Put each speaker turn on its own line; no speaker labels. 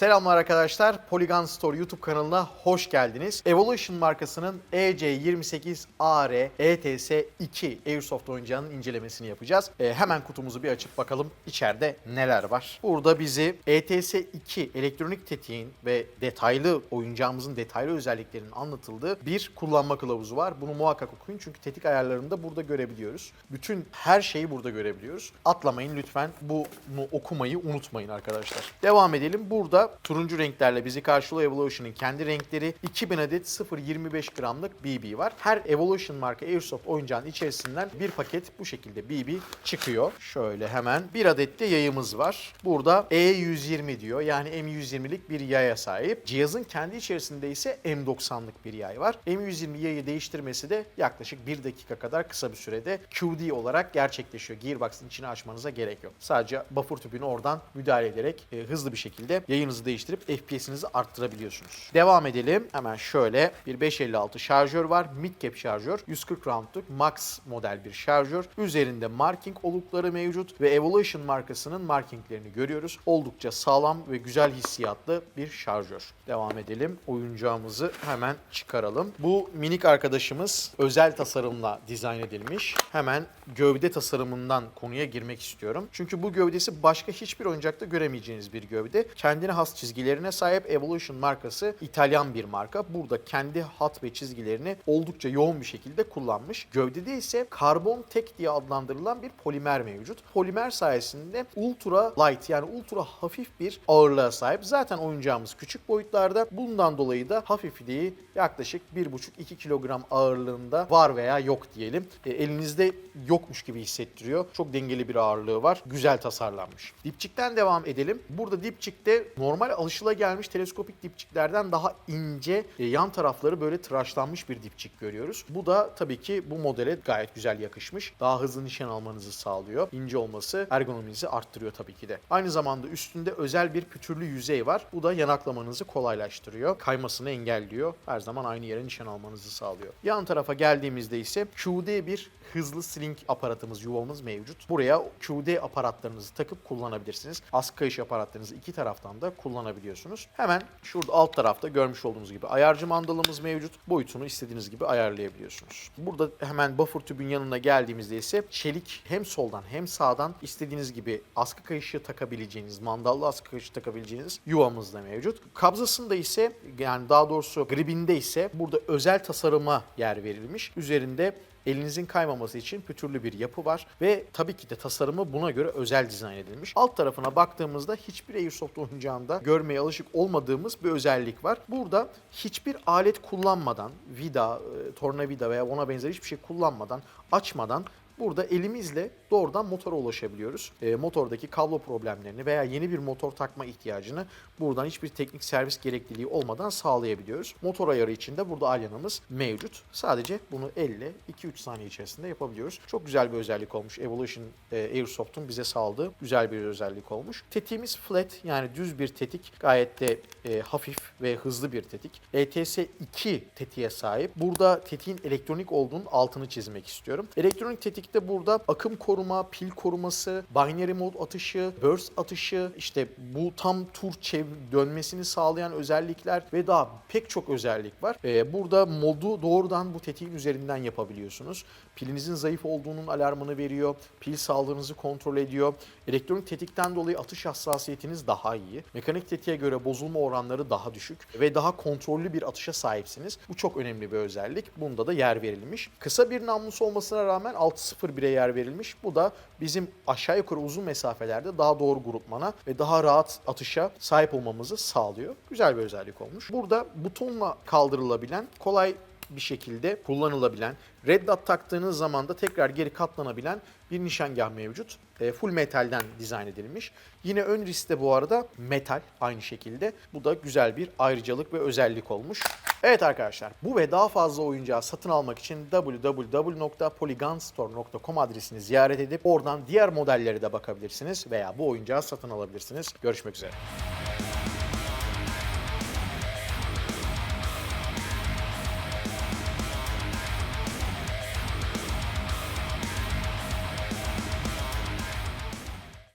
Selamlar arkadaşlar. Polygon Store YouTube kanalına hoş geldiniz. Evolution markasının E EC28AR ETS2 Airsoft oyuncağının incelemesini yapacağız. Ee, hemen kutumuzu bir açıp bakalım içeride neler var. Burada bizi E ETS2 elektronik tetiğin ve detaylı oyuncağımızın detaylı özelliklerinin anlatıldığı bir kullanma kılavuzu var. Bunu muhakkak okuyun çünkü tetik ayarlarını da burada görebiliyoruz. Bütün her şeyi burada görebiliyoruz. Atlamayın lütfen bunu okumayı unutmayın arkadaşlar. Devam edelim. Burada turuncu renklerle bizi karşılıyor Evolution'ın kendi renkleri. 2000 adet 0.25 gramlık BB var. Her Evolution marka Airsoft oyuncağın içerisinden bir paket bu şekilde BB çıkıyor. Şöyle hemen bir adet de yayımız var. Burada E120 diyor. Yani M120'lik bir yaya sahip. Cihazın kendi içerisinde ise M90'lık bir yay var. M120 yayı değiştirmesi de yaklaşık 1 dakika kadar kısa bir sürede QD olarak gerçekleşiyor. Gearbox'ın içini açmanıza gerek yok. Sadece buffer tüpünü oradan müdahale ederek e, hızlı bir şekilde yayınızı değiştirip FPS'inizi arttırabiliyorsunuz. Devam edelim. Hemen şöyle bir 556 şarjör var. Mid cap şarjör. 140 roundluk max model bir şarjör. Üzerinde marking olukları mevcut ve Evolution markasının markinglerini görüyoruz. Oldukça sağlam ve güzel hissiyatlı bir şarjör. Devam edelim. Oyuncağımızı hemen çıkaralım. Bu minik arkadaşımız özel tasarımla dizayn edilmiş. Hemen gövde tasarımından konuya girmek istiyorum. Çünkü bu gövdesi başka hiçbir oyuncakta göremeyeceğiniz bir gövde. Kendine has çizgilerine sahip Evolution markası İtalyan bir marka. Burada kendi hat ve çizgilerini oldukça yoğun bir şekilde kullanmış. Gövdede ise karbon tek diye adlandırılan bir polimer mevcut. Polimer sayesinde ultra light yani ultra hafif bir ağırlığa sahip. Zaten oyuncağımız küçük boyutlarda. Bundan dolayı da hafifliği yaklaşık 1,5-2 kilogram ağırlığında var veya yok diyelim. E, elinizde yokmuş gibi hissettiriyor. Çok dengeli bir ağırlığı var. Güzel tasarlanmış. Dipçikten devam edelim. Burada dipçikte normal alışılagelmiş teleskopik dipçiklerden daha ince e, yan tarafları böyle tıraşlanmış bir dipçik görüyoruz. Bu da tabii ki bu modele gayet güzel yakışmış. Daha hızlı nişan almanızı sağlıyor. İnce olması ergonominizi arttırıyor tabii ki de. Aynı zamanda üstünde özel bir pütürlü yüzey var. Bu da yanaklamanızı kolaylaştırıyor. Kaymasını engelliyor. Her zaman aynı yere nişan almanızı sağlıyor. Yan tarafa geldiğimizde ise QD bir hızlı sling aparatımız, yuvamız mevcut. Buraya QD aparatlarınızı takıp kullanabilirsiniz. Askı kayış aparatlarınızı iki taraftan da kullanabiliyorsunuz. Hemen şurada alt tarafta görmüş olduğunuz gibi ayarcı mandalımız mevcut. Boyutunu istediğiniz gibi ayarlayabiliyorsunuz. Burada hemen buffer tübün yanına geldiğimizde ise çelik hem soldan hem sağdan istediğiniz gibi askı kayışı takabileceğiniz, mandallı askı kayışı takabileceğiniz yuvamız da mevcut. Kabzasında ise yani daha doğrusu gribinde ise burada özel tasarıma yer verilmiş. Üzerinde elinizin kaymaması için pütürlü bir yapı var ve tabii ki de tasarımı buna göre özel dizayn edilmiş. Alt tarafına baktığımızda hiçbir Airsoft oyuncağında görmeye alışık olmadığımız bir özellik var. Burada hiçbir alet kullanmadan, vida, e, tornavida veya ona benzer hiçbir şey kullanmadan, açmadan Burada elimizle doğrudan motora ulaşabiliyoruz. E, motordaki kablo problemlerini veya yeni bir motor takma ihtiyacını buradan hiçbir teknik servis gerekliliği olmadan sağlayabiliyoruz. Motor ayarı için de burada alyanımız mevcut. Sadece bunu elle 2-3 saniye içerisinde yapabiliyoruz. Çok güzel bir özellik olmuş. Evolution e, Airsoft'un bize sağladığı güzel bir özellik olmuş. Tetiğimiz flat yani düz bir tetik. Gayet de e, hafif ve hızlı bir tetik. ETS2 tetiğe sahip. Burada tetiğin elektronik olduğunun altını çizmek istiyorum. Elektronik tetikte burada akım koruma, pil koruması, binary mode atışı, burst atışı, işte bu tam tur çev dönmesini sağlayan özellikler ve daha pek çok özellik var. Ee, burada modu doğrudan bu tetiğin üzerinden yapabiliyorsunuz. Pilinizin zayıf olduğunun alarmını veriyor. Pil sağlığınızı kontrol ediyor. Elektronik tetikten dolayı atış hassasiyetiniz daha iyi. Mekanik tetiğe göre bozulma oranları daha düşük ve daha kontrollü bir atışa sahipsiniz. Bu çok önemli bir özellik. Bunda da yer verilmiş. Kısa bir namlusu olmasına rağmen 6.01'e yer verilmiş. Bu da bizim aşağı yukarı uzun mesafelerde daha doğru grupmana ve daha rahat atışa sahip olmamızı sağlıyor. Güzel bir özellik olmuş. Burada butonla kaldırılabilen, kolay bir şekilde kullanılabilen, red dot taktığınız zaman da tekrar geri katlanabilen bir nişangah mevcut. E, full metalden dizayn edilmiş. Yine ön riskte bu arada metal aynı şekilde. Bu da güzel bir ayrıcalık ve özellik olmuş. Evet arkadaşlar bu ve daha fazla oyuncağı satın almak için www.polygonstore.com adresini ziyaret edip oradan diğer modelleri de bakabilirsiniz veya bu oyuncağı satın alabilirsiniz. Görüşmek üzere.